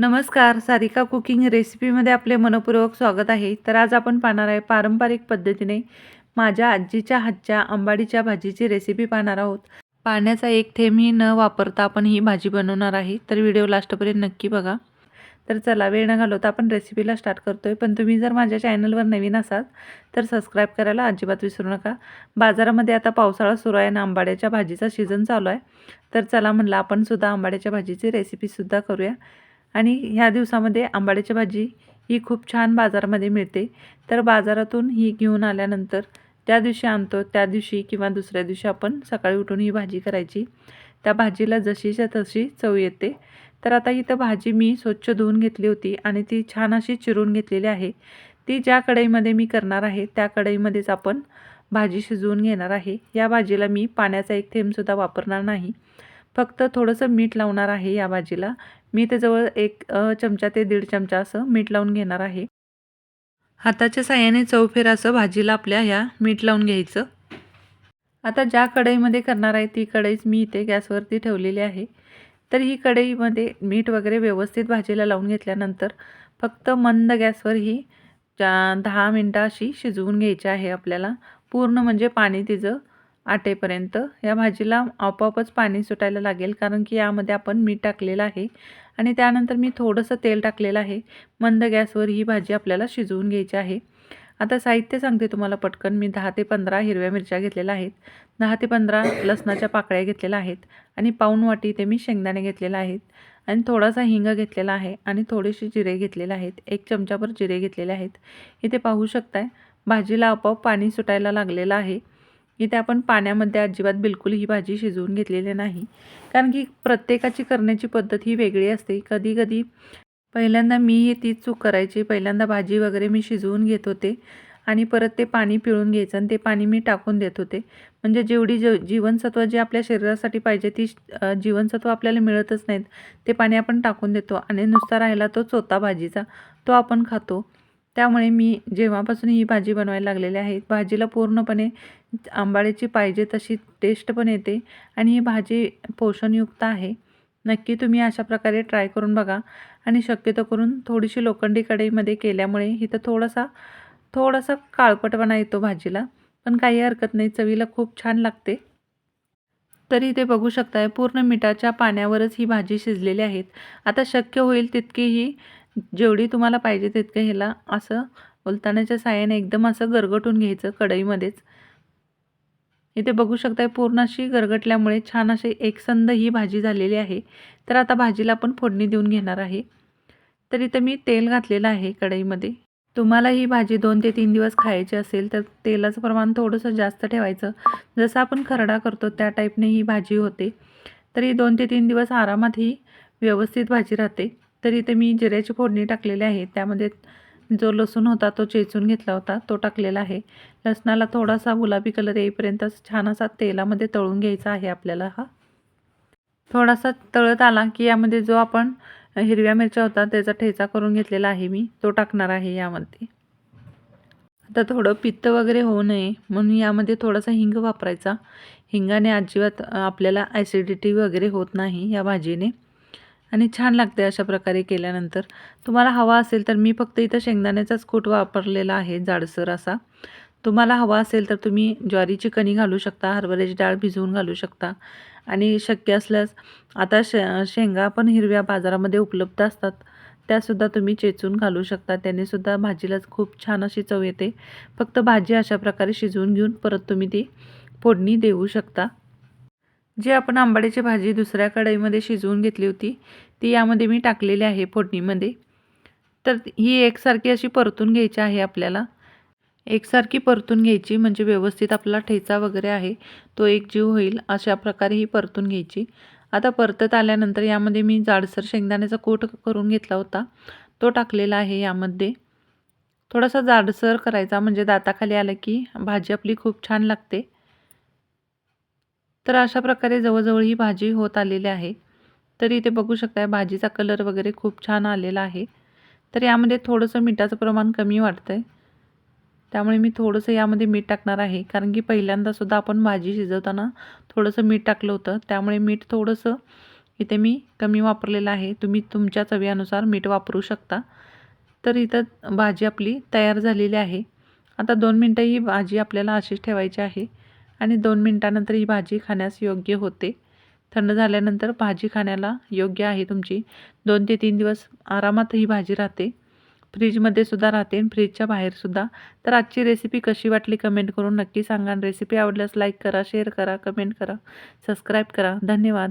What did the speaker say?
नमस्कार सारिका कुकिंग रेसिपीमध्ये आपले मनपूर्वक स्वागत आहे. तर आज आपण पाहणार आहे पारंपरिक पद्धतीने माझ्या आजीच्या हातच्या आंबाडीच्या भाजीची रेसिपी पाहणार आहोत. पाण्याचा एक थेंबही न वापरता आपण ही भाजी बनवणार आहे. तर व्हिडिओ लास्टपर्यंत नक्की बघा. तर चला वेळ न घालवता आपण रेसिपीला स्टार्ट करतोय. पण तुम्ही जर माझ्या चॅनलवर नवीन असाल तर सबस्क्राईब करायला अजिबात विसरू नका. बाजारामध्ये आता पावसाळा सुरू आहे आणि आंबाड्याच्या भाजीचा सीझन चालू आहे. तर चला म्हणलं आपण सुद्धा आंबाड्याच्या भाजीची रेसिपीसुद्धा करूया. आणि ह्या दिवसामध्ये आंबाड्याची भाजी ही खूप छान बाजारामध्ये मिळते. तर बाजारातून ही घेऊन आल्यानंतर त्या दिवशी आणतो त्या दिवशी किंवा दुसऱ्या दिवशी आपण सकाळी उठून ही भाजी करायची. त्या भाजीला जशीच्या तशी चव येते. तर आता इथं भाजी मी स्वच्छ धुवून घेतली होती आणि ती छान अशी चिरून घेतलेली आहे. ती ज्या कढईमध्ये मी करणार आहे त्या कढईमध्येच आपण भाजी शिजवून घेणार आहे. या भाजीला मी पाण्याचा एक थेंबसुद्धा वापरणार नाही. फक्त थोडंसं मीठ लावणार आहे या भाजीला. मी त्याजवळ एक चमचा ते दीड चमचा असं मीठ लावून घेणार आहे. हाताच्या साह्याने चौफेर असं भाजीला आपल्या ह्या मीठ लावून घ्यायचं. आता ज्या कढईमध्ये करणार आहे ती कढईच मी इथे गॅसवरती ठेवलेली आहे. तर ही कढईमध्ये मीठ वगैरे व्यवस्थित भाजीला लावून घेतल्यानंतर फक्त मंद गॅसवर ही दहा मिनटं अशी शिजवून घ्यायची आहे आपल्याला. पूर्ण म्हणजे पाणी तिचं आटेपर्यंत या भाजीला आपोआपच पाणी सुटायला लागेल कारण की यामध्ये आपण मीठ टाकलेलं आहे. आणि त्यानंतर मी थोडंसं तेल टाकलेलं आहे. मंद गॅसवर ही भाजी आपल्याला शिजवून घ्यायची आहे. आता साहित्य सांगते तुम्हाला पटकन. मी दहा ते पंधरा हिरव्या मिरच्या घेतलेल्या आहेत. दहा ते पंधरा लसणाच्या पाकळ्या घेतलेल्या आहेत. आणि पाऊण वाटी ते मी शेंगदाणे घेतलेले आहेत. आणि थोडासा हिंग घेतलेला आहे आणि थोडेसे जिरे घेतलेले आहेत. एक चमचाभर जिरे घेतलेले आहेत. इथे पाहू शकताय भाजीला आपोआप पाणी सुटायला लागलेलं आहे. इथे आपण पाण्यामध्ये अजिबात बिलकुल ही भाजी शिजवून घेतलेली नाही. कारण की प्रत्येकाची करण्याची पद्धत ही वेगळी असते. कधी कधी पहिल्यांदा मी ही तीच चूक करायची. पहिल्यांदा भाजी वगैरे मी शिजवून घेत होते. आणि परत ते पाणी पिळून घ्यायचं आणि ते पाणी मी टाकून देत होते. म्हणजे जेवढी ज जीवनसत्व जे आपल्या शरीरासाठी पाहिजे ती जीवनसत्व आपल्याला मिळतच नाहीत. ते पाणी आपण टाकून देतो. आणि नुसता राहिला तो चोता भाजीचा तो आपण खातो. त्यामुळे मी जेव्हापासून ही भाजी बनवायला लागलेली आहे भाजीला पूर्णपणे आंबाड्याची पाहिजे तशी टेस्ट पण येते आणि ही भाजी पोषणयुक्त आहे. नक्की तुम्ही अशा प्रकारे ट्राय करून बघा आणि शक्यतो करून थोडीशी लोखंडी कढईमध्ये केल्यामुळे इथं थोडासा थोडासा काळपटपणा येतो भाजीला. पण काही हरकत नाही चवीला खूप छान लागते. तरी ते बघू शकताय पूर्ण मिठाच्या पाण्यावरच ही भाजी शिजलेली आहेत. आता शक्य होईल तितकी ही जेवढी तुम्हाला पाहिजे तितकं ह्याला असं उलताण्याच्या साह्याने एकदम असं गरगटून घ्यायचं कढईमध्येच. इथे बघू शकताय पूर्ण अशी गरगटल्यामुळे छान अशी एकसंध ही भाजी झालेली आहे. तर आता भाजीला आपण फोडणी देऊन घेणार आहे. तर इथं मी तेल घातलेलं आहे कढईमध्ये. तुम्हाला ही भाजी दोन ते तीन दिवस खायची असेल तर तेलाचं प्रमाण थोडंसं जास्त ठेवायचं. जसं आपण खरडा करतो त्या टाईपने ही भाजी होते. तरी दोन ते तीन दिवस आरामात ही व्यवस्थित भाजी राहते. तर इथे मी जिऱ्याची फोडणी टाकलेली आहे. त्यामध्ये जो लसूण होता तो चेचून घेतला होता तो टाकलेला आहे. लसणाला थोडासा गुलाबी कलर येईपर्यंत छान असा तेलामध्ये तळून घ्यायचा आहे आपल्याला हा. थोडासा तळत आला की यामध्ये जो आपण हिरव्या मिरच्या होता त्याचा ठेचा करून घेतलेला आहे मी. तो टाकणार आहे यामध्ये आता थोडं पित्त वगैरे होऊ नये म्हणून यामध्ये थोडासा हिंग वापरायचा. हिंगाने अजिबात आपल्याला ॲसिडिटी वगैरे होत नाही या भाजीने. आणि छान लागते अशा प्रकारे केल्यानंतर. तुम्हाला हवा असेल तर मी फक्त इथं शेंगदाण्याचाच कूट वापरलेला आहे जाडसर असा. तुम्हाला हवा असेल तर तुम्ही ज्वारीची कणी घालू शकता हरभऱ्याची डाळ भिजवून घालू शकता. आणि शक्य असल्यास आता श शेंगा पण हिरव्या बाजारामध्ये उपलब्ध असतात. त्यासुद्धा तुम्ही चेचून घालू शकता. त्यानेसुद्धा भाजीला खूप छान अशी चव येते. फक्त भाजी अशा प्रकारे शिजवून घेऊन परत तुम्ही ती फोडणी देऊ शकता. जी आपण आंबाड्याची भाजी दुसऱ्या कढईमध्ये शिजवून घेतली होती ती यामध्ये मी टाकलेली आहे फोडणीमध्ये. तर ही एकसारखी अशी परतून घ्यायची आहे आपल्याला. एकसारखी परतून घ्यायची म्हणजे व्यवस्थित आपला ठेचा वगैरे आहे तो एक जीव होईल अशा प्रकारे ही परतून घ्यायची. आता परतत आल्यानंतर यामध्ये मी जाडसर शेंगदाण्याचा कोट करून घेतला होता तो टाकलेला आहे यामध्ये. थोडासा जाडसर करायचा म्हणजे दाताखाली आलं की भाजी आपली खूप छान लागते. तर अशा प्रकारे जवळजवळ ही भाजी होत आलेली आहे. तर इथे बघू शकताय भाजीचा कलर वगैरे खूप छान आलेला आहे. तर यामध्ये थोडंसं मिठाचं प्रमाण कमी वाटतं आहे त्यामुळे मी थोडंसं यामध्ये मीठ टाकणार आहे. कारण की पहिल्यांदासुद्धा आपण भाजी शिजवताना थोडंसं मीठ टाकलं होतं. त्यामुळे मीठ थोडंसं इथे मी कमी वापरलेलं आहे. तुम्ही तुमच्या चवीनुसार मीठ वापरू शकता. तर इथं भाजी आपली तयार झालेली आहे. आता दोन मिनटं ही भाजी आपल्याला अशीच ठेवायची आहे. आणि दोन मिनटानंतर ही भाजी खाण्यास योग्य होते. थंड झाल्यानंतर भाजी खाण्याला योग्य आहे तुमची. दोन ते तीन दिवस आरामात ही भाजी राहते. फ्रीजमध्ये सुद्धा राहते आणि फ्रीजच्या बाहेरसुद्धा तर आजची रेसिपी कशी वाटली कमेंट करून नक्की सांगा आणि रेसिपी आवडल्यास लाईक करा शेअर करा कमेंट करा सबस्क्राईब करा. धन्यवाद.